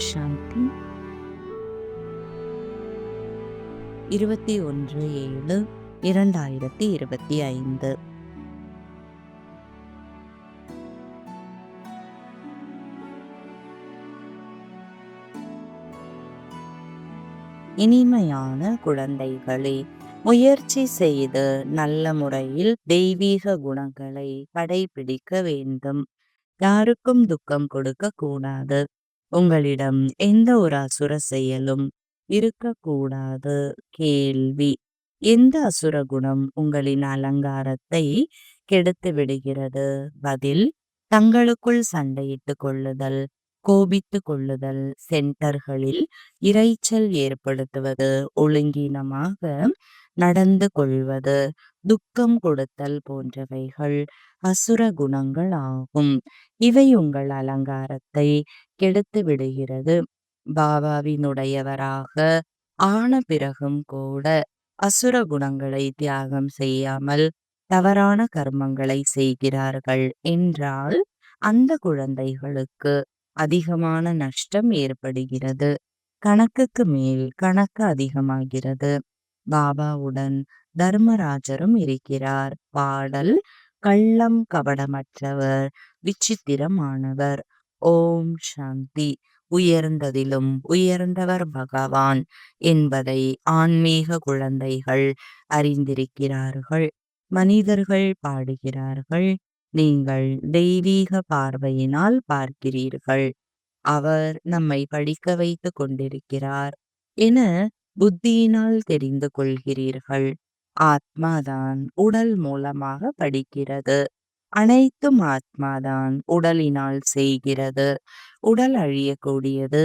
சாந்தி. இருபத்தி ஒன்று ஏழு இரண்டாயிரத்தி இருபத்தி ஐந்து. இனிமையான குழந்தைகளே முயற்சி செய்து நல்ல முறையில் தெய்வீக குணங்களை கடைபிடிக்க வேண்டும். யாருக்கும் துக்கம் கொடுக்க கூடாது உங்களிடம் எந்த ஒரு அசுர செயலும் இருக்கக்கூடாது. கேள்வி. எந்த அசுர குணம் உங்களின் அலங்காரத்தை கெடுத்து விடுகிறது? பதில் தங்களுக்குள் சண்டையிட்டு கொள்ளுதல் கோபித்து கொள்ளுதல் சென்டர்களில் இரைச்சல் ஏற்படுத்துவது ஒழுங்கீனமாக நடந்து கொள்வது துக்கம் கொடுத்தல் போன்றவைகள் அசுர குணங்கள் ஆகும். இவை உங்கள் அலங்காரத்தை கெடுத்து விடுகிறது. பாபாவினுடையவராக ஆன பிறகும் கூட அசுர குணங்களை தியாகம் செய்யாமல் தவறான கர்மங்களை செய்கிறார்கள் என்றால் அந்த குழந்தைகளுக்கு அதிகமான நஷ்டம் ஏற்படுகிறது. கணக்குக்கு மேல் கணக்கு அதிகமாகிறது. பாபாவுடன் தர்மராஜரும் இருக்கிறார். பாடல் கள்ளம் கபடமற்றவர் விசித்திரமானவர் ஓம் சாந்தி உயர்ந்ததிலும் உயர்ந்தவர் பகவான் என்பதை ஆன்மீக குழந்தைகள் அறிந்திருக்கிறார்கள். மனிதர்கள் பாடுகிறார்கள். நீங்கள் தெய்வீக பார்வையினால் பார்க்கிறீர்கள். அவர் நம்மை படிக்க வைத்துக் கொண்டிருக்கிறார். என புத்தியினால் தெரிந்து கொள்கிறீர்கள். ஆத்மாதான் உடல் மூலமாக படிக்கிறது. அனைத்தும் ஆத்மாதான் உடலினால் செய்கிறது. உடல் அழியக்கூடியது.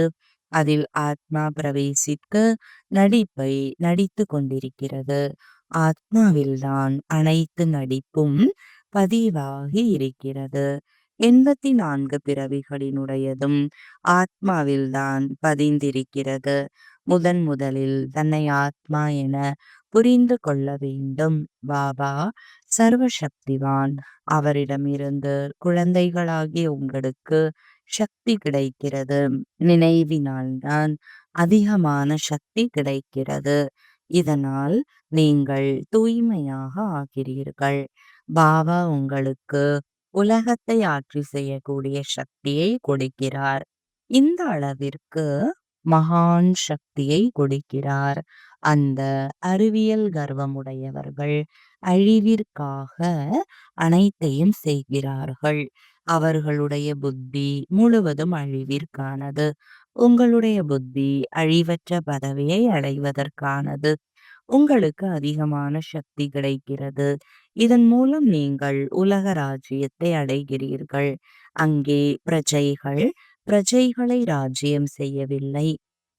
அதில் ஆத்மா பிரவேசிக்க நடிப்பை நடித்து கொண்டிருக்கிறது. ஆத்மாவில்தான் அனைத்து நடிப்பும் பதிவாகி இருக்கிறது. எண்பத்தி நான்கு பிறவிகளினுடையதும் ஆத்மாவில்தான் பதிந்திருக்கிறது. முதன் முதலில் தன்னை ஆத்மா என புரிந்து கொள்ள வேண்டும். பாபா சர்வசக்திவான். அவரிடமிருந்து குழந்தைகளாகிய உங்களுக்கு சக்தி கிடைக்கிறது. நினைவினால்தான் அதிகமான சக்தி கிடைக்கிறது. இதனால் நீங்கள் தூய்மையாக ஆகிறீர்கள். பாபா உங்களுக்கு உலகத்தை ஆட்சி செய்யக்கூடிய சக்தியை கொடுக்கிறார். இந்த அளவிற்கு மகான் சக்தியை கொடுக்கிறார். அந்த அறிவியல் கர்வமுடையவர்கள் அழிவிற்காக அனைத்தையும் செய்கிறார்கள். அவர்களுடைய புத்தி முழுவதும் அழிவிற்கானது. உங்களுடைய புத்தி அழிவற்ற பதவியை அடைவதற்கானது. உங்களுக்கு அதிகமான சக்தி கிடைக்கிறது. இதன் மூலம் நீங்கள் உலக ராஜ்யத்தை அடைகிறீர்கள். அங்கே பிரஜைகள் பிரஜைகளை ராஜ்யம் செய்யவில்லை.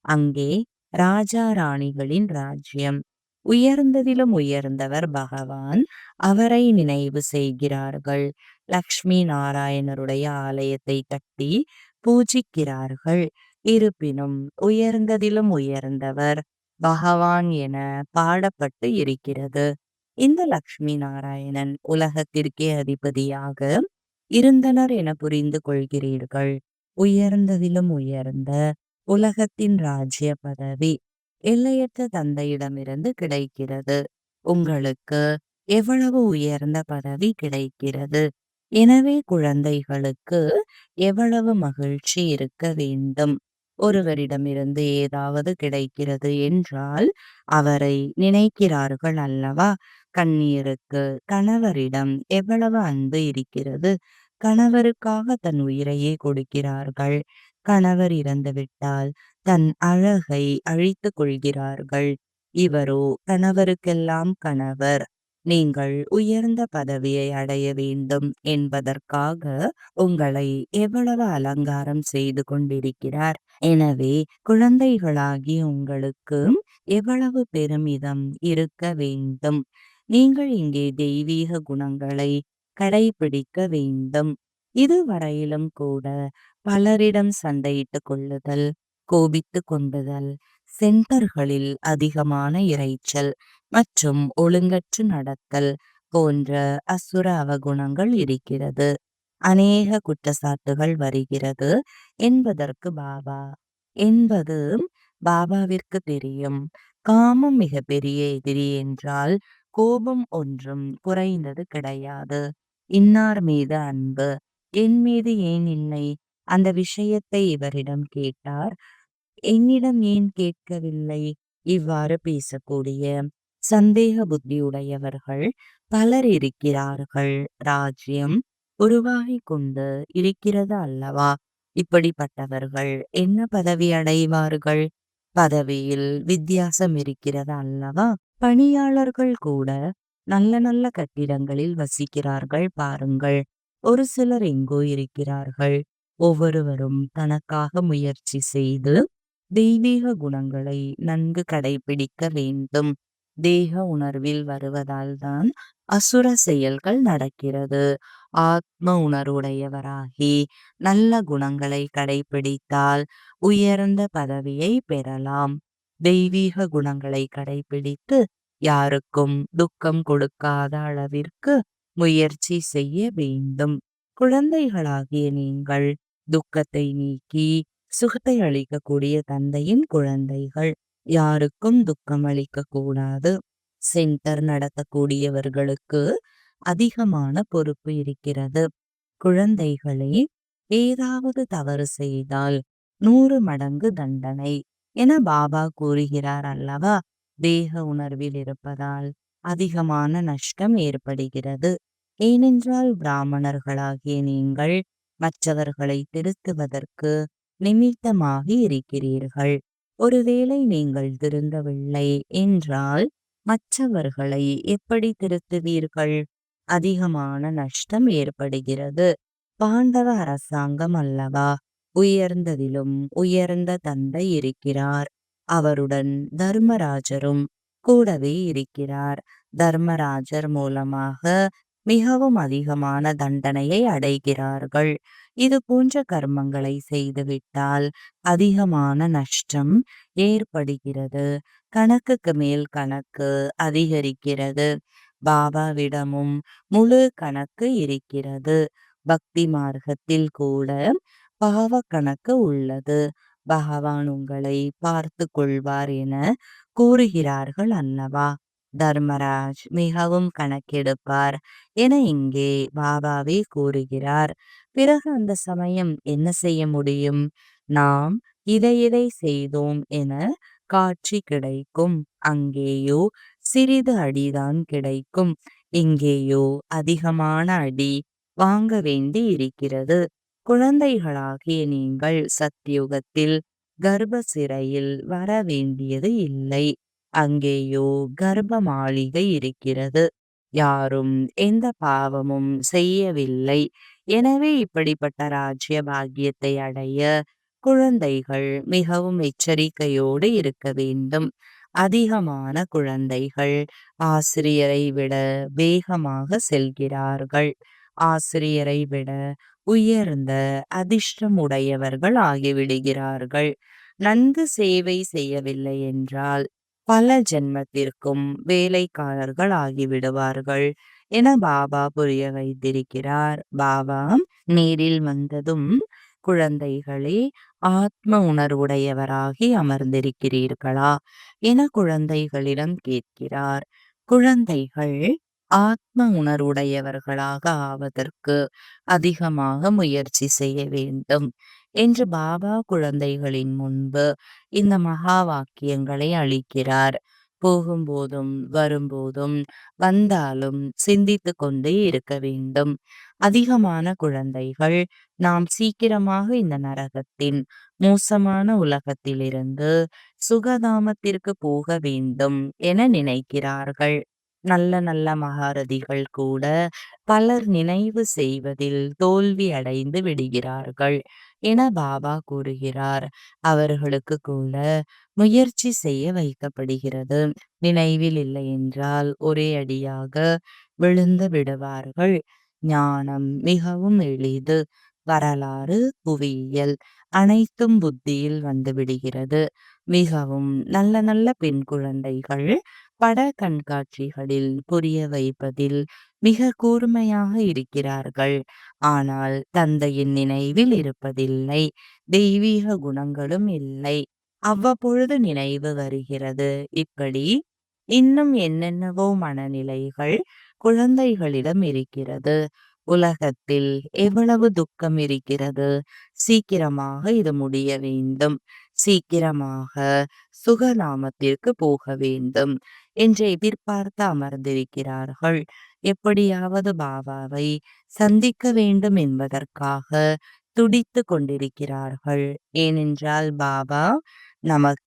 அங்கே ராஜா ராணிகளின் ராஜ்யம். உயர்ந்ததிலும் உயர்ந்தவர் பகவான். அவரை நினைவு செய்கிறார்கள். லக்ஷ்மி நாராயணருடைய ஆலயத்தை கட்டி பூஜிக்கிறார்கள். இருப்பினும் உயர்ந்ததிலும் உயர்ந்தவர் பகவான் என பாடப்பட்டு இருக்கிறது. இந்த லக்ஷ்மி நாராயணன் உலகத்திற்கே அதிபதியாக இருந்தனர் என புரிந்து கொள்கிறீர்கள். உயர்ந்ததிலும் உயர்ந்த உலகத்தின் ராஜ்ய பதவி எல்லையற்ற தந்தையிடமிருந்து கிடைக்கிறது. உங்களுக்கு எவ்வளவு உயர்ந்த பதவி கிடைக்கிறது? எனவே குழந்தைகளுக்கு எவ்வளவு மகிழ்ச்சி இருக்க வேண்டும்? ஒருவரிடமிருந்து ஏதாவது கிடைக்கிறது என்றால் அவரை நினைக்கிறார்கள் அல்லவா? கண்ணீருக்கு கணவரிடம் எவ்வளவு அன்பு இருக்கிறது? கணவருக்காக தன் உயிரையே கொடுக்கிறார்கள். கணவர் இறந்துவிட்டால் தன் அழகை அழித்துக் கொள்கிறார்கள். இவரோ கணவருக்கெல்லாம் கணவர். நீங்கள் உயர்ந்த பதவியை அடைய வேண்டும் என்பதற்காக உங்களை எவ்வளவு அலங்காரம் செய்து கொண்டிருக்கிறார். எனவே குழந்தைகளாகி உங்களுக்கு எவ்வளவு பெருமிதம் இருக்க வேண்டும். நீங்கள் இங்கே தெய்வீக குணங்களை கடைபிடிக்க வேண்டும். இதுவரையிலும் கூட பலரிடம் சண்டையிட்டு கொள்ளுதல் கோபித்து கொண்டுதல் சென்டர்களில் அதிகமான இறைச்சல் மற்றும் ஒழுங்கற்று நடத்தல் போன்ற அசுர அவகுணங்கள் இருக்கிறது. அநேக குற்றச்சாட்டுகள் வருகிறது. என்பதற்கு பாபா என்பது பாபாவிற்கு தெரியும். காமம் மிக பெரிய எதிரி என்றால் கோபம் ஒன்றும் குறைந்தது கிடையாது. இன்னார் மீது அன்பு என் மீது ஏன் இல்லை? அந்த விஷயத்தை இவரிடம் கேட்டார். என்னிடம் ஏன் கேட்கவில்லை? இவ்வாறு பேசக்கூடிய சந்தேக புத்தியுடையவர்கள் பலர் இருக்கிறார்கள். ராஜ்யம் உருவாகி கொண்டு இருக்கிறது அல்லவா? இப்படிப்பட்டவர்கள் என்ன பதவி அடைவார்கள்? பதவியில் வித்தியாசம் இருக்கிறது அல்லவா? பணியாளர்கள் கூட நல்ல நல்ல கட்டிடங்களில் வசிக்கிறார்கள். பாருங்கள் ஒரு சிலர் எங்கோ இருக்கிறார்கள். ஒவ்வொருவரும் தனக்காக முயற்சி செய்து தெய்வீக குணங்களை நன்கு கடைபிடிக்க வேண்டும். தேக உணர்வில் வருவதால் தான் அசுர செயல்கள் நடக்கிறது. ஆத்ம உணர்வுடையவராகி நல்ல குணங்களை கடைபிடித்தால் உயர்ந்த பதவியை பெறலாம். தெய்வீக குணங்களை கடைபிடித்து யாருக்கும் துக்கம் கொடுக்காத அளவிற்கு முயற்சி செய்ய வேண்டும். குழந்தைகளாகிய நீங்கள் துக்கத்தை நீக்கி சுகத்தை அளிக்கக்கூடிய தந்தையின் குழந்தைகள். யாருக்கும் துக்கம் அளிக்க கூடாது சென்டர் நடத்தக்கூடியவர்களுக்கு அதிகமான பொறுப்பு இருக்கிறது. குழந்தைகளே ஏதாவது தவறு செய்தால் நூறு மடங்கு தண்டனை என பாபா கூறுகிறார் அல்லவா? தேக உணர்வில் இருப்பதால் அதிகமான நஷ்டம் ஏற்படுகிறது. ஏனென்றால் பிராமணர்களாகிய நீங்கள் மற்றவர்களை திருத்துவதற்கு நிமித்தமாக இருக்கிறீர்கள். ஒருவேளை நீங்கள் திருந்தவில்லை என்றால் மற்றவர்களை எப்படி திருத்துவீர்கள்? அதிகமான நஷ்டம் ஏற்படுகிறது. பாண்டவ அரசாங்கம் அல்லவா? உயர்ந்ததிலும் உயர்ந்த தந்தை இருக்கிறார். அவருடன் தர்மராஜரும் கூடவே இருக்கிறார். தர்மராஜர் மூலமாக மிகவும் அதிகமான தண்டனையை அடைகிறார்கள். இது போன்ற கர்மங்களை செய்துவிட்டால் அதிகமான நஷ்டம் ஏற்படுகிறது. கணக்குக்கு மேல் கணக்கு அதிகரிக்கிறது. பாபாவிடமும் முழு கணக்கு இருக்கிறது. பக்தி மார்க்கத்தில் கூட பாவ கணக்கு உள்ளது. பகவான் உங்களை பார்த்து கொள்வார் என கூறுகிறார்கள் அல்லவா? தர்மராஜ் மிகவும் கணக்கெடுப்பார் என இங்கே பாபாவே கூறுகிறார். பிறகு அந்த சமயம் என்ன செய்ய முடியும்? நாம் இதை இதை செய்தோம் என காட்சி கிடைக்கும். அங்கேயோ சிறிது அடிதான் கிடைக்கும். இங்கேயோ அதிகமான அடி வாங்க வேண்டி இருக்கிறது. குழந்தைகளாகிய நீங்கள் சத்தியுகத்தில் கர்ப்ப சிறையில் வர வேண்டியது இல்லை. அங்கேயோ கர்ப்ப மாளிகை இருக்கிறது. யாரும் எந்த பாவமும் செய்யவில்லை. எனவே இப்படிப்பட்ட ராஜ்ய பாக்கியத்தை அடைய குழந்தைகள் மிகவும் எச்சரிக்கையோடு இருக்க வேண்டும். அதிகமான குழந்தைகள் ஆசிரியரை விட வேகமாக செல்கிறார்கள். ஆசிரியரை விட உயர்ந்த அதிர்ஷ்டம் உடையவர்கள் ஆகிவிடுகிறார்கள். நன்கு சேவை செய்யவில்லை என்றால் பல ஜென்மத்திற்கும் வேலைக்காரர்கள் ஆகிவிடுவார்கள். என பாபா புரிய வைத்திருக்கிறார். பாபா நேரில் வந்ததும் குழந்தைகளே ஆத்ம உணர்வுடையவராகி அமர்ந்திருக்கிறீர்களா? என குழந்தைகளிடம் கேட்கிறார். குழந்தைகள் ஆத்ம உணர்வுடையவர்களாக ஆவதற்கு அதிகமாக முயற்சி செய்ய வேண்டும். என்று பாபா குழந்தைகளின் முன்பு இந்த மகா வாக்கியங்களை அளிக்கிறார். போகும்போதும் வரும்போதும் வந்தாலும் சிந்தித்து கொண்டே இருக்க வேண்டும். அதிகமான குழந்தைகள் நாம் சீக்கிரமாக இந்த நரகத்தின் மோசமான உலகத்திலிருந்து சுகதாமத்திற்கு போக வேண்டும் என நினைக்கிறார்கள். நல்ல நல்ல மகாரதிகள் கூட பலர் நினைவு செய்வதில் தோல்வி அடைந்து விடுகிறார்கள். என பாபா கூறுகிறார். அவர்களுக்கு கூட முயற்சி செய்ய வைக்கப்படுகிறது. நினைவில் இல்லை என்றால் ஒரே அடியாக விழுந்து விடுவார்கள். ஞானம் மிகவும் எளிது. வரலாறு புவியியல் அனைத்தும் புத்தியில் வந்து விடுகிறது. மிகவும் நல்ல நல்ல பெண் குழந்தைகள் பட கண்காட்சிகளில் புரிய வைப்பதில் மிக கூர்மையாக இருக்கிறார்கள். ஆனால் தந்தையின் நினைவில் இருப்பதில்லை. தெய்வீக குணங்களும் இல்லை. அவ்வப்பொழுது நினைவு வருகிறது. இப்படி இன்னும் என்னென்னவோ மனநிலைகள் குழந்தைகளிடம் இருக்கிறது. உலகத்தில் எவ்வளவு துக்கம் இருக்கிறது? சீக்கிரமாக இது முடிய வேண்டும். சீக்கிரமாக சுகநாமத்திற்கு போக வேண்டும். என்று எதிர்பார்த்து அமர்ந்திருக்கிறார்கள். எப்படியாவது பாபாவை சந்திக்க வேண்டும் என்பதற்காக துடித்து கொண்டிருக்கிறார்கள். ஏனென்றால் பாபா நமக்கிற்கான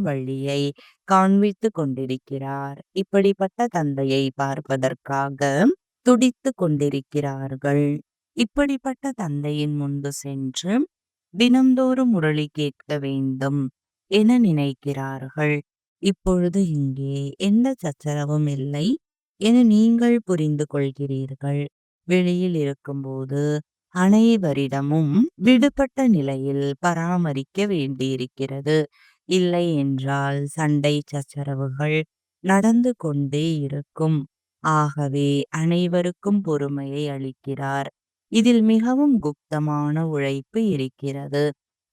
வழியை காண்பித்து கொண்டிருக்கிறார். இப்படிப்பட்ட தந்தையை பார்ப்பதற்காக துடித்து கொண்டிருக்கிறார்கள். இப்படிப்பட்ட தந்தையின் முன்பு சென்று தினந்தோறும் முரளி கேட்க வேண்டும் என நினைக்கிறார்கள். இப்பொழுது இங்கே எந்த சச்சரவும் இல்லை என நீங்கள் புரிந்து கொள்கிறீர்கள். வெளியில் இருக்கும்போது அனைவரிடமும் விடுபட்ட நிலையில் பராமரிக்க வேண்டியிருக்கிறது. இல்லை என்றால் சண்டை சச்சரவுகள் நடந்து கொண்டே இருக்கும். ஆகவே அனைவருக்கும் பொறுமையை அளிக்கிறார். இதில் மிகவும் குப்தமான உழைப்பு இருக்கிறது.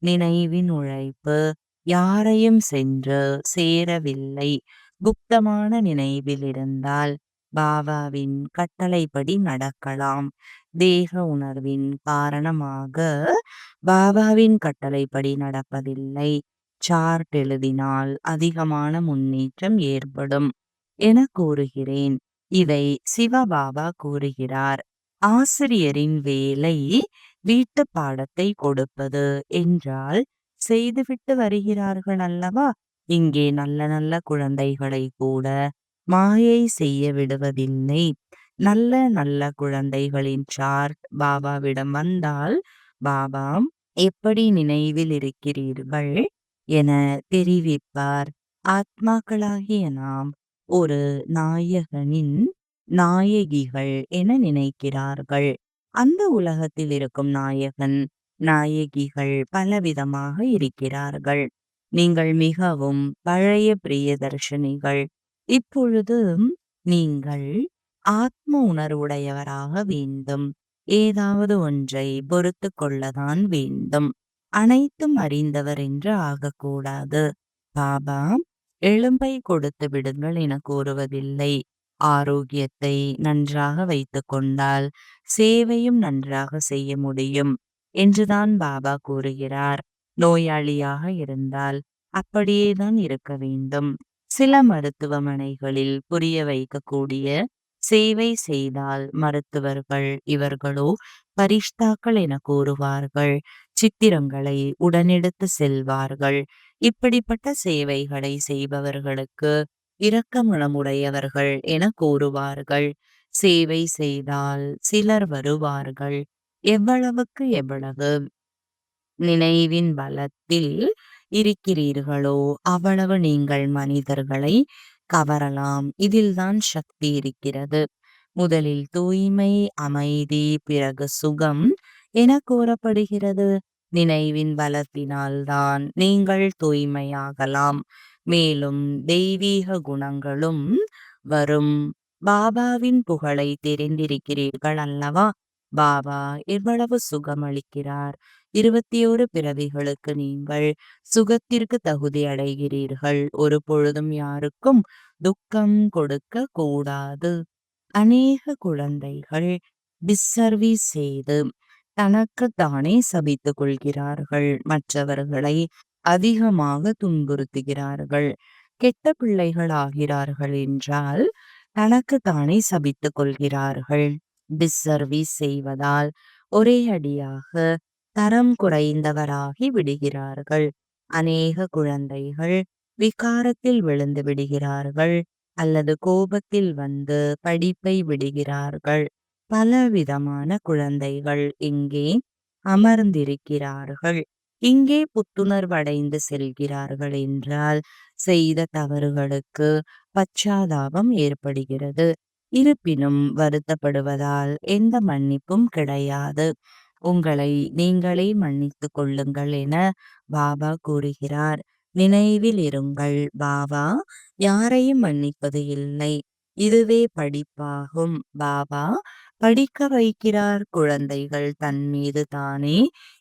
நினைவின் உழைப்பு யாரையும் சென்று சேரவில்லை. குப்தமான நினைவில் இருந்தால் பாபாவின் கட்டளைப்படி நடக்கலாம். தேக உணர்வின் காரணமாக பாபாவின் கட்டளைப்படி நடப்பதில்லை. சார்ட் எழுதினால் அதிகமான முன்னேற்றம் ஏற்படும் என கூறுகிறேன். இதை சிவபாபா கூறுகிறார். ஆசிரியரின் வேலை வீட்டு பாடத்தை கொடுப்பது என்றால் செய்துவிட்டு வருகிறார்கள் அல்லவா? இங்கே நல்ல நல்ல குழந்தைகளை கூட மாயை செய்ய விடுவதில்லை. நல்ல நல்ல குழந்தைகளின் சார்ட் பாபாவிடம் வந்தால் பாபா எப்படி நினைவில் இருக்கிறீர்கள்? என தெரிவிப்பார். ஆத்மாக்களாகிய நாம் ஒரு நாயகனின் நாயகிகள் என நினைக்கிறார்கள். அந்த உலகத்தில் இருக்கும் நாயகன் நாயகிகள் பலவிதமாக இருக்கிறார்கள். நீங்கள் மிகவும் பழைய பிரியதர்ஷினிகள். இப்பொழுது நீங்கள் ஆத்ம உணர்வுடையவராக வேண்டும். ஏதாவது ஒன்றை பொறுத்து கொள்ளதான் வேண்டும். அனைத்தும் அறிந்தவர் என்று ஆகக்கூடாது. பாபா எலும்பை கொடுத்து விடுங்கள் என கூறுவதில்லை. ஆரோக்கியத்தை நன்றாக வைத்துக் கொண்டால் சேவையும் நன்றாக செய்ய முடியும். என்றுதான் பாபா கூறுகிறார். நோயாளியாக இருந்தால் அப்படியேதான் இருக்க வேண்டும். சில மருத்துவமனைகளில் புரிய வைக்கக்கூடிய சேவை செய்தால் மருத்துவர்கள் இவர்களோ பரிஷ்தாக்கள் என கூறுவார்கள். சித்திரங்களை உடனெடுத்து செல்வார்கள். இப்படிப்பட்ட சேவைகளை செய்பவர்களுக்கு இரக்கமனமுடையவர்கள் என கூறுவார்கள். சேவை செய்தால் சிலர் வருவார்கள். எவ்வளவுக்கு எவ்வளவு நினைவின் பலத்தில் இருக்கிறீர்களோ அவ்வளவு நீங்கள் மனிதர்களை கவரலாம். இதில்தான் சக்தி இருக்கிறது. முதலில் தூய்மை அமைதி பிறகு சுகம் என கூறப்படுகிறது. நினைவின் பலத்தினால்தான் நீங்கள் தூய்மையாகலாம். மேலும் தெய்வீக குணங்களும் வரும். பாபாவின் புகழை தெரிந்திருக்கிறீர்கள் அல்லவா? பாபா எவ்வளவு சுகமளிக்கிறார். இருபத்தி ஒரு பிறவிகளுக்கு நீங்கள் சுகத்திற்கு தகுதி அடைகிறீர்கள். ஒரு பொழுதும் யாருக்கும் துக்கம் கொடுக்க கூடாது. அநேக குழந்தைகள் டிஸ்சர்வீஸ் செய்து தனக்கு தானே சபித்துக் கொள்கிறார்கள். மற்றவர்களை அதிகமாக துன்புறுத்துகிறார்கள். கெட்ட பிள்ளைகள் ஆகிறார்கள் என்றால் தனக்கு தானே சபித்துக் கொள்கிறார்கள். டிஸ்சர்வீஸ் செய்வதால் ஒரே அடியாக தரம் குறைந்தவராகி விடுகிறார்கள். அநேக குழந்தைகள் விகாரத்தில் விழுந்து விடுகிறார்கள் அல்லது கோபத்தில் வந்து படிப்பை விடுகிறார்கள். பலவிதமான குழந்தைகள் இங்கே அமர்ந்திருக்கிறார்கள். இங்கே புத்துணர்வடைந்து செல்கிறார்கள் என்றால் செய்த தவறுகளுக்கு பச்சாதாபம் ஏற்படுகிறது. இருப்பினும் வருத்தப்படுவதால் எந்த மன்னிப்பும் கிடையாது. உங்களை நீங்களே மன்னித்துக் கொள்ளுங்கள் என பாபா கூறுகிறார். நினைவில் இருங்கள் பாபா யாரையும் மன்னிப்பது இல்லை. இதுவே படிப்பாகும். பாபா படிக்க வைக்கிறார் குழந்தைகள் தன் மீது தானே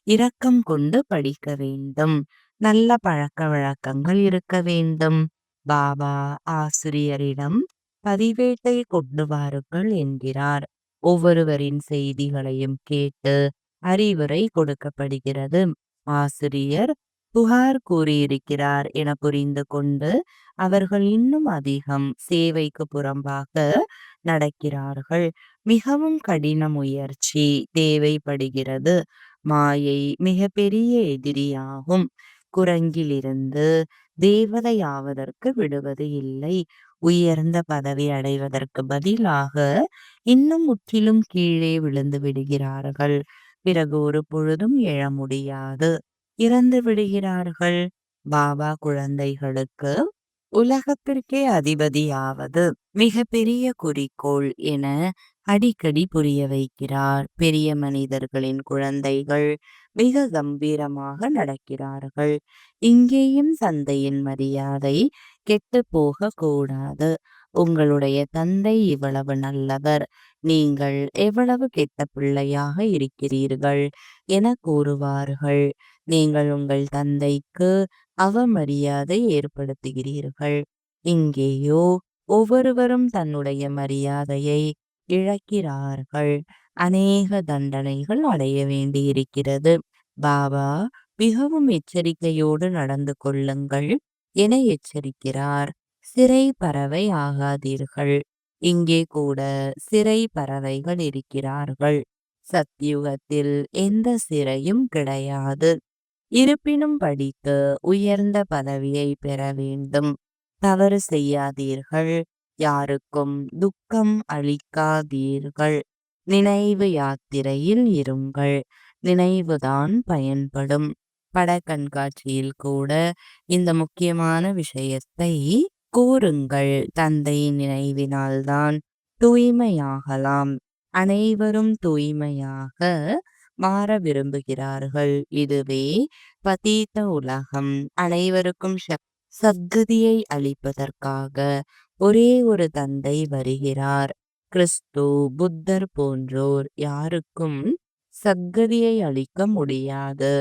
இரக்கம் கொண்டு படிக்க வேண்டும். நல்ல பழக்க வழக்கங்கள் இருக்க வேண்டும். பாபா ஆசிரியரிடம் பதிவேட்டை கொண்டு வாருங்கள் என்கிறார். ஒவ்வொருவரின் செய்திகளையும் கேட்டு அறிவுரை கொடுக்கப்படுகிறது. ஆசிரியர் புகார் கூறியிருக்கிறார் என புரிந்து கொண்டு அவர்கள் இன்னும் அதிகம் சேவைக்கு புறம்பாக நடக்கிறார்கள். மிகவும் கடின முயற்சி தேவைப்படுகிறது. மாயை மிக பெரிய எதிரியாகும். குரங்கிலிருந்து தேவதையாவதற்கு விடுவது இல்லை. உயர்ந்த பதவி அடைவதற்கு பதிலாக இன்னும் முற்றிலும் கீழே விழுந்து விடுகிறார்கள். பிறகு ஒரு பொழுதும் எழ முடியாது. இறந்து விடுகிறார்கள். பாபா குழந்தைகளுக்கு உலகத்திற்கே அதிபதியாவது மிக பெரிய குறிக்கோள் என அடிக்கடி புரிய வைக்கிறார். பெரிய மனிதர்களின் குழந்தைகள் மிக கம்பீரமாக நடக்கிறார்கள். இங்கேயும் சந்தையின் மரியாதை கெட்டு போக கூடாது உங்களுடைய தந்தை இவ்வளவு நல்லவர். நீங்கள் எவ்வளவு கெட்ட பிள்ளையாக இருக்கிறீர்கள் என கூறுவார்கள். நீங்கள் உங்கள் தந்தைக்கு அவமரியாதை ஏற்படுத்துகிறீர்கள். இங்கேயோ ஒவ்வொருவரும் தன்னுடைய மரியாதையை இழக்கிறார்கள். அநேக தண்டனைகள் அடைய வேண்டியிருக்கிறது. பாபா மிகவும் எச்சரிக்கையோடு நடந்து கொள்ளுங்கள். என எச்சரிக்கிறார். சிறை பறவை ஆகாதீர்கள். இங்கே கூட சிறை பறவைகள் இருக்கிறார்கள். சத்யுகத்தில் எந்த சிறையும் கிடையாது. இருப்பினும் படித்து உயர்ந்த பதவியை பெற வேண்டும். தவறு செய்யாதீர்கள். யாருக்கும் துக்கம் அளிக்காதீர்கள். நினைவு யாத்திரையில் இருங்கள். நினைவுதான் பயன்படும். பட கண்காட்சியில் கூட இந்த முக்கியமான விஷயத்தை கூறுங்கள். தந்தையின் நினைவினால்தான் தூய்மையாகலாம். அனைவரும் தூய்மையாக மாற விரும்புகிறார்கள். இதுவே பதீத்த உலகம். அனைவருக்கும் சத்கதியை அளிப்பதற்காக ஒரே ஒரு தந்தை வருகிறார். கிறிஸ்து புத்தர் போன்றோர் யாருக்கும் சத்கதியை அளிக்க முடியாது.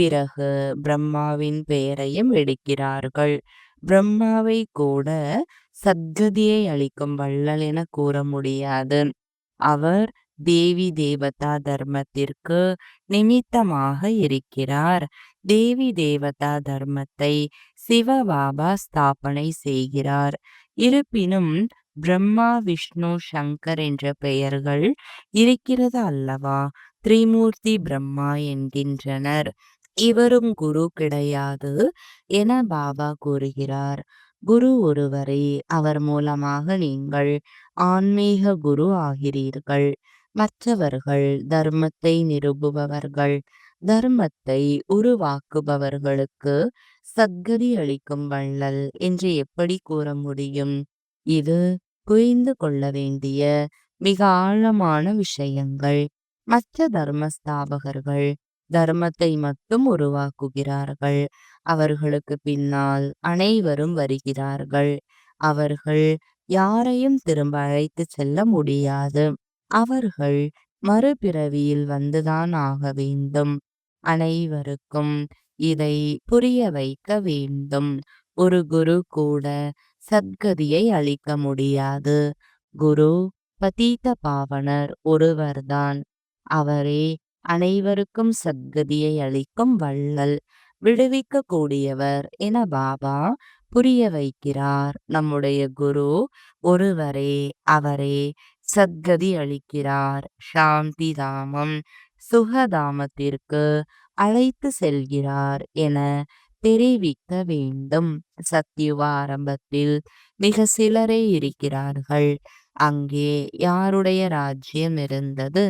பிறகு பிரம்மாவின் பெயரையும் எடுக்கிறார்கள். பிரம்மாவை கூட சத்கதியை அளிக்கும் வள்ளல் என கூற முடியாது. அவர் தேவி தேவதா தர்மத்திற்கு நிமித்தமாக இருக்கிறார். தேவி தேவதா தர்மத்தை சிவபாபா ஸ்தாபனை செய்கிறார். இருப்பினும் பிரம்மா விஷ்ணு சங்கர் என்ற பெயர்கள் இருக்கிறது அல்லவா? திரிமூர்த்தி பிரம்மா என்கின்றனர். இவரும் குரு கிடையாது என பாபா கூறுகிறார். குரு ஒருவரே அவர் மூலமாக நீங்கள் ஆன்மீக குரு ஆகிறீர்கள். மற்றவர்கள் தர்மத்தை நிரூபுபவர்கள். தர்மத்தை உருவாக்குபவர்களுக்கு சத்கதி அளிக்கும் வள்ளல் என்று எப்படி கூற முடியும்? இது புரிந்து கொள்ள வேண்டிய மிக ஆழமான விஷயங்கள். மற்ற தர்மஸ்தாபகர்கள் தர்மத்தை மட்டும் உருவாக்குகிறார்கள். அவர்களுக்கு பின்னால் அனைவரும் வருகிறார்கள். அவர்கள் யாரையும் திரும்ப அழைத்து செல்ல முடியாது. அவர்கள் மறுபிறவியில் வந்துதான் ஆக வேண்டும். அனைவருக்கும் இதை புரிய வைக்க வேண்டும். ஒரு குரு கூட சத்கதியை அளிக்க முடியாது. குரு பதீத பாவனர் ஒருவர்தான். அவரே அனைவருக்கும் சத்கதியை அளிக்கும் வள்ளல் விடுவிக்க கூடியவர் என பாபா புரிய வைக்கிறார். நம்முடைய குரு ஒருவரே அவரே சத்கதி அளிக்கிறார். சாந்தி தாமம் சுகதாமத்திற்கு அழைத்து செல்கிறார் என தெரிவிக்க வேண்டும். சத்யுவ ஆரம்பத்தில் மிக சிலரே இருக்கிறார்கள். அங்கே யாருடைய ராஜ்யம் இருந்தது?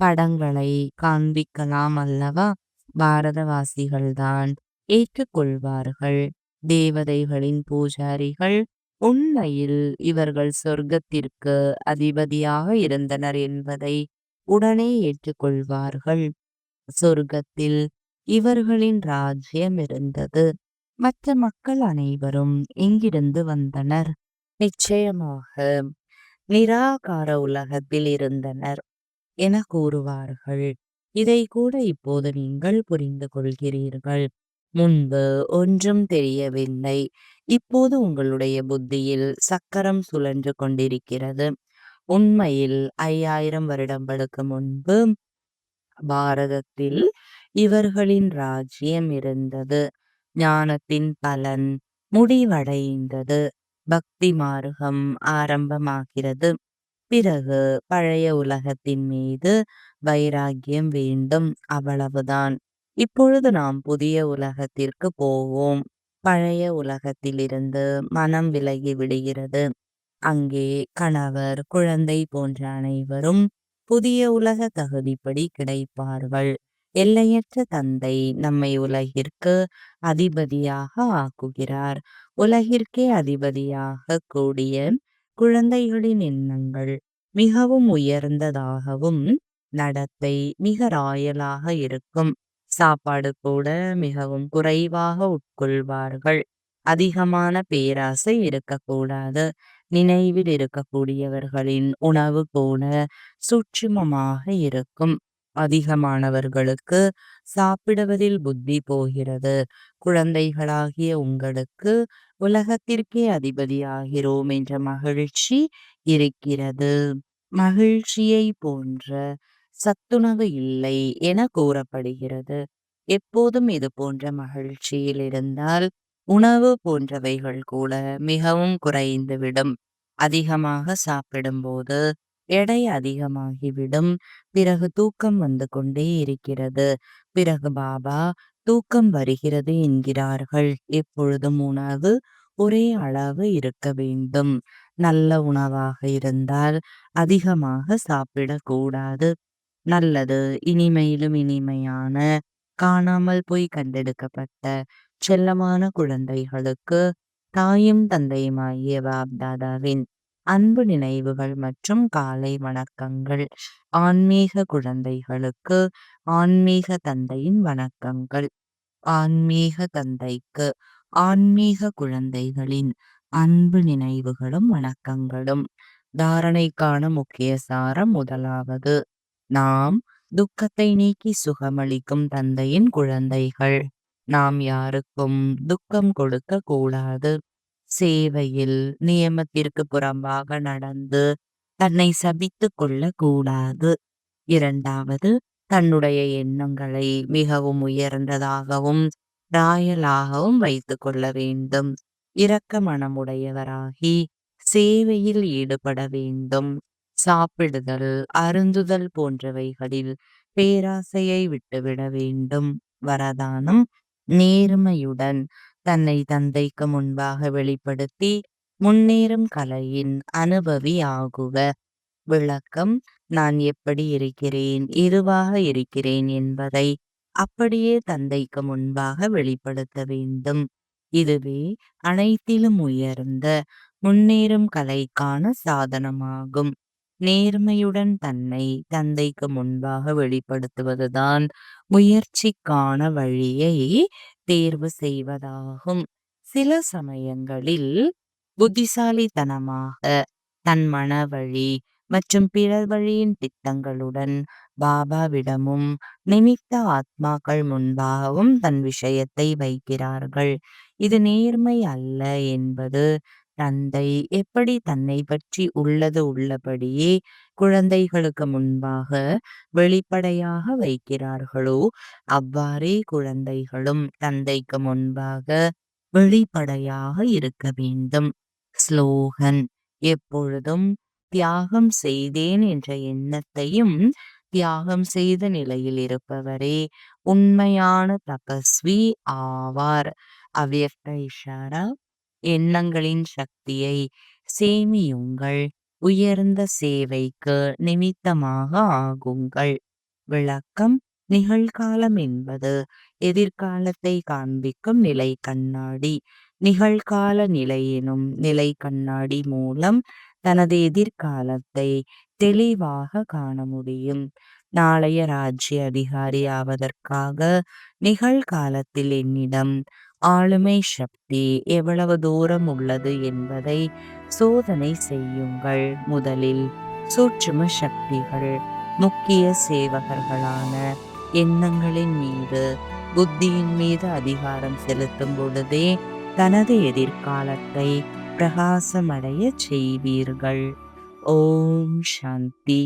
படங்களை காண்பிக்கலாம் அல்லவா? பாரதவாசிகள்தான் ஏற்றுக்கொள்வார்கள். தேவதைகளின் பூஜாரிகள் உண்மையில் இவர்கள் சொர்க்கத்திற்கு அதிபதியாக இருந்தனர் என்பதை உடனே ஏற்றுக்கொள்வார்கள். சொர்க்கத்தில் இவர்களின் ராஜ்யம் இருந்தது. மற்ற மக்கள் அனைவரும் இங்கிருந்து வந்தனர். நிச்சயமாக நிராகார உலகத்தில் இருந்தனர். என கூறுவார்கள். இதை கூட இப்போது நீங்கள் புரிந்து கொள்கிறீர்கள். முன்பு ஒன்றும் தெரியவில்லை. இப்போது உங்களுடைய புத்தியில் சக்கரம் சுழன்று கொண்டிருக்கிறது. உண்மையில் ஐயாயிரம் வருடங்களுக்கு முன்பு பாரதத்தில் இவர்களின் ராஜ்யம் இருந்தது. ஞானத்தின் பலன் முடிவடைந்தது. பக்தி மார்க்கம் ஆரம்பமாகிறது. பிறகு பழைய உலகத்தின் மீது வைராக்கியம் வேண்டும் அவ்வளவுதான். இப்பொழுது நாம் புதிய உலகத்திற்கு போவோம். பழைய உலகத்திலிருந்து மனம் விலகி விடுகிறது. அங்கே கணவர் குழந்தை போன்ற அனைவரும் புதிய உலக தகுதிப்படி கிடைப்பார்கள். எல்லையற்ற தந்தை நம்மை உலகிற்கு அதிபதியாக ஆக்குகிறார். உலகிற்கே அதிபதியாக கூடிய குழந்தைகளின் எண்ணங்கள் மிகவும் உயர்ந்ததாகவும் நடத்தை மிக ராயலாக இருக்கும். சாப்பாடு கூட மிகவும் குறைவாக உட்கொள்வார்கள். அதிகமான பேராசை இருக்கக்கூடாது. நினைவில் இருக்கக்கூடியவர்களின் உணவு கூட சூட்சுமமாக இருக்கும். அதிகமானவர்களுக்கு சாப்பிடுவதில் புத்தி போகிறது. குழந்தைகளாகிய உங்களுக்கு உலகத்திற்கே அதிபதியாகிறோம் என்ற மகிழ்ச்சி இருக்கிறது. மகிழ்ச்சியை போன்ற சத்துணவு இல்லை என கூறப்படுகிறது. எப்போதும் இது போன்ற மகிழ்ச்சியில் இருந்தால் உணவு போன்றவைகள் கூட மிகவும் குறைந்துவிடும். அதிகமாக சாப்பிடும்போது எடை அதிகமாகிவிடும். பிறகு தூக்கம் வந்து கொண்டே இருக்கிறது. பிறகு பாபா தூக்கம் வருகிறது என்கிறார்கள். எப்பொழுதும் உணவு ஒரே அளவு இருக்க வேண்டும். நல்ல உணவாக இருந்தால் அதிகமாக சாப்பிடக்கூடாது. நல்லது இனிமையிலும் இனிமையான காணாமல் போய் கண்டெடுக்கப்பட்ட செல்லமான குழந்தைகளுக்கு தாயும் தந்தையுமாகிய பாப்தாதாவின் அன்பு நினைவுகள் மற்றும் காலை வணக்கங்கள் ஆன்மீக குழந்தைகளுக்கு ஆன்மீக தந்தையின் வணக்கங்கள் ஆன்மீக தந்தைக்கு ஆன்மீக குழந்தைகளின் அன்பு நினைவுகளும் வணக்கங்களும். தாரணைக்கான முக்கிய சாரம் முதலாவது. நாம் துக்கத்தை நீக்கி சுகமளிக்கும் தந்தையின் குழந்தைகள். நாம் யாருக்கும் துக்கம் கொடுக்க கூடாது. சேவையில் நியமத்திற்கு புறம்பாக நடந்து தன்னை சபித்து கொள்ள கூடாது. இரண்டாவது தன்னுடைய எண்ணங்களை மிகவும் உயர்ந்ததாகவும் ராயலாகவும் வைத்து கொள்ள வேண்டும். இரக்க மனமுடையவராகி சேவையில் ஈடுபட வேண்டும். சாப்பிடுதல் அருந்துதல் போன்றவைகளில் பேராசையை விட்டுவிட வேண்டும். வரதானம் நேர்மையுடன் தன்னை தந்தைக்கு முன்பாக வெளிப்படுத்தி முன்னேறும் கலையின் அனுபவி ஆகுவ விளக்கம் நான் எப்படி இருக்கிறேன் இதுவாக இருக்கிறேன் என்பதை அப்படியே தந்தைக்கு முன்பாக வெளிப்படுத்த வேண்டும். இதுவே அனைத்திலும் உயர்ந்த முன்னேறும் கலைக்கான சாதனமாகும். நேர்மையுடன் தன்னை தந்தைக்கு முன்பாக வெளிப்படுத்துவதுதான் முயற்சிக்கான வழியை தேர்வு செய்வதாகும். சில சமயங்களில் புத்திசாலித்தனமாக தன் மன வழி மற்றும் பிறர் வழியின் திட்டங்களுடன் பாபாவிடமும் நிமித்த ஆத்மாக்கள் முன்பாகவும் தன் விஷயத்தை வைக்கிறார்கள். இது நேர்மை அல்ல என்பது தந்தை எப்படி தன்னை பற்றி உள்ளது உள்ளபடியே குழந்தைகளுக்கு முன்பாக வெளிப்படையாக வைக்கிறார்களோ அவ்வாறே குழந்தைகளும் தந்தைக்கு முன்பாக வெளிப்படையாக இருக்க வேண்டும். ஸ்லோகன் எப்பொழுதும் தியாகம் செய்தேன் என்ற எண்ணத்தையும் தியாகம் செய்த நிலையில் இருப்பவரே உண்மையான தபஸ்வி ஆவார். அவ்யக்த இஷாரா எண்ணங்களின் சக்தியை சேமியுங்கள். உயர்ந்த சேவைக்கு நிமித்தமாக ஆகுங்கள். விளக்கம் நிகழ்காலம் என்பது எதிர்காலத்தை காண்பிக்கும் நிலை கண்ணாடி. நிகழ்கால நிலை எனும் நிலை கண்ணாடி மூலம் தனது எதிர்காலத்தை தெளிவாக காண முடியும். நாளைய ராஜ்ய அதிகாரி ஆவதற்காக நிகழ்காலத்தில் என்னிடம் ஆளுமை சக்தி எவ்வளவு தூரம் உள்ளது என்பதை சோதனை செய்யுங்கள். முதலில் சூட்சும சக்திகள் முக்கிய சேவகர்களான எண்ணங்களின் மீது புத்தியின் மீது அதிகாரம் செலுத்தும் பொழுதே தனது எதிர்காலத்தை பிரகாசமடைய செய்வீர்கள். ஓம் சாந்தி.